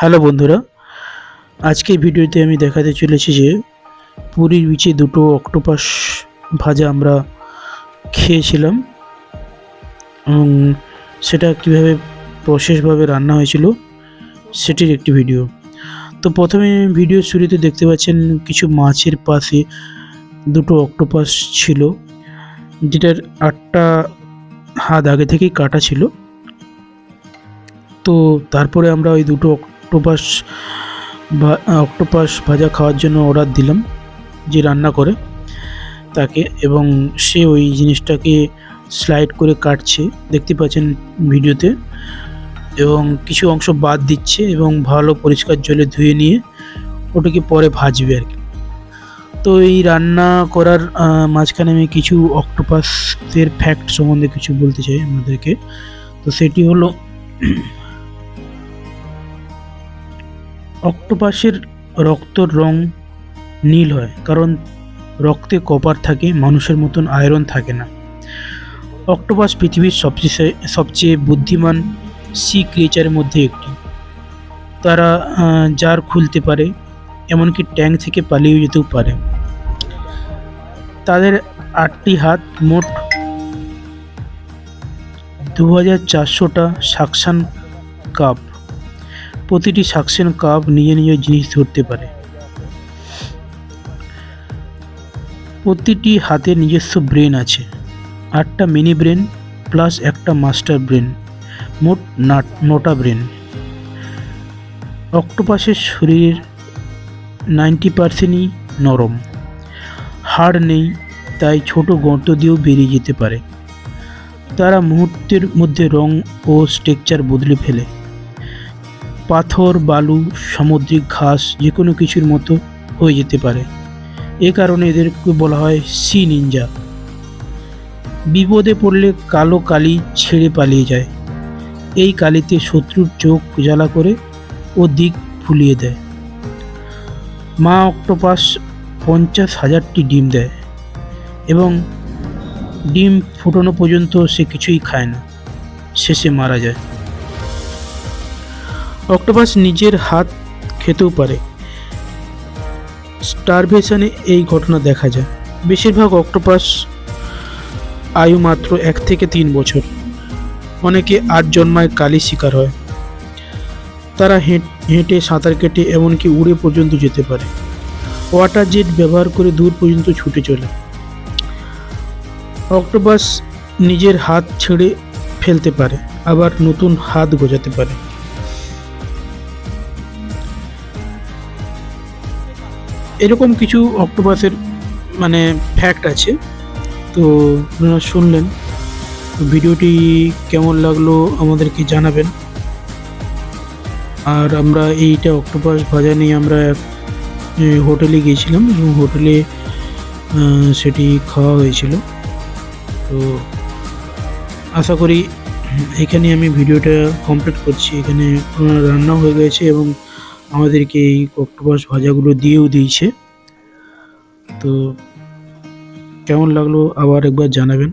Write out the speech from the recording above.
Hello বন্ধুরা, আজকে ভিডিওতে আমি দেখাতে চলেছি যে পুরীর বিচে দুটো অক্টোপাস ভাজা আমরা খেয়েছিলাম এবং সেটা কীভাবে প্রসেসভাবে রান্না হয়েছিল সেটির একটি ভিডিও। তো প্রথমে ভিডিও শুরুতে দেখতে পাচ্ছেন কিছু মাছের পাশে দুটো অক্টোপাস ছিল, যেটার আটটা হাত আগে থেকেই কাটা ছিল। তো তারপরে আমরা ওই দুটো অক্টোপাস বা অক্টোপাস ভাজা খাওয়ার জন্য অর্ডার দিলাম, যে রান্না করে তাকে এবং সে ওই জিনিসটাকে স্লাইড করে কাটছে, দেখতে পাচ্ছেন ভিডিওতে, এবং কিছু অংশ বাদ দিচ্ছে এবং ভালো পরিষ্কার জলে ধুয়ে নিয়ে ওটাকে পরে ভাজবে আর কি। তো এই রান্না করার মাঝখানে আমি কিছু অক্টোপাসের ফ্যাক্ট সম্বন্ধে কিছু বলতে চাই আমাদেরকে। তো সেটি হলো অক্টোপাসের রক্তর রং নীল হয়, কারণ রক্তে কপার থাকে, মানুষের মতন আয়রন থাকে না। অক্টোপাস পৃথিবীর সবচেয়ে সবচেয়ে বুদ্ধিমান সি ক্রিয়েচারের মধ্যে একটি। তারা জার খুলতে পারে, এমনকি ট্যাঙ্ক থেকে পালিয়ে যেতেও পারে। তাদের আটটি হাত মোট দু হাজার চারশোটা সাকশান কাপ। প্রতিটি সাকশন কাপ নিজে নিজে জিনিস ধরতে পারে। প্রতিটি হাতে নিজস্ব ব্রেন আছে। আটটা মিনি ব্রেন প্লাস একটা মাস্টার ব্রেন, মোট নাট, নটা ব্রেন। অক্টোপাসের শরীরের নাইনটি পার্সেন্টই নরম। হাড় নেই, তাই ছোট গর্ত দিয়েও বেরিয়ে যেতে পারে। তারা মুহূর্তের মধ্যে রং ও স্ট্রাকচার বদলে ফেলে। পাথর, বালু, সামুদ্রিক ঘাস যে কোনো কিছুর মতো হয়ে যেতে পারে। এ কারণে এদেরকে বলা হয় সি নিনজা বিপদে পড়লে কালো কালি ছেড়ে পালিয়ে যায়। এই কালিতে শত্রুর চোখ জ্বালা করে ও দিক ফুলিয়ে দেয়। মা অক্টোপাস পঞ্চাশ হাজারটি ডিম দেয় এবং ডিম ফুটানো পর্যন্ত সে কিছুই খায় না। শেষে মারা যায়। অক্টোপাস নিজের হাত খেতেও পারে। স্টারভেশনে এই ঘটনা দেখা যায়। বেশিরভাগ অক্টোপাস আয়ু মাত্র এক থেকে তিন বছর। অনেকে আট জন্মায় কালি শিকার হয়। তারা হেঁট- সাঁতার কেটে, এমনকি উড়ে পর্যন্ত যেতে পারে। ওয়াটার জেট ব্যবহার করে দূর পর্যন্ত ছুটে চলে। অক্টোপাস নিজের হাত ছেড়ে ফেলতে পারে, আবার নতুন হাত গজাতে পারে। এরকম কিছু অক্টোপাসের মানে ফ্যাক্ট আছে। তো আপনারা শুনলেন। ভিডিওটি কেমন লাগল আমাদেরকে জানাবেন। আর আমরা এইটা অক্টোপাস ভাজা নিয়ে আমরা হোটেলে গিয়েছিলাম এবং হোটেলে সেটি খাওয়া হয়েছিল। তো আশা করি এখানে আমি ভিডিওটা কমপ্লিট করছি। এখানে রান্না হয়ে গেছে এবং আমাদেরকে এই অক্টোপাস ভাজাগুলো দিয়েও দিয়েছে। তো কেমন লাগল আবার একবার জানাবেন।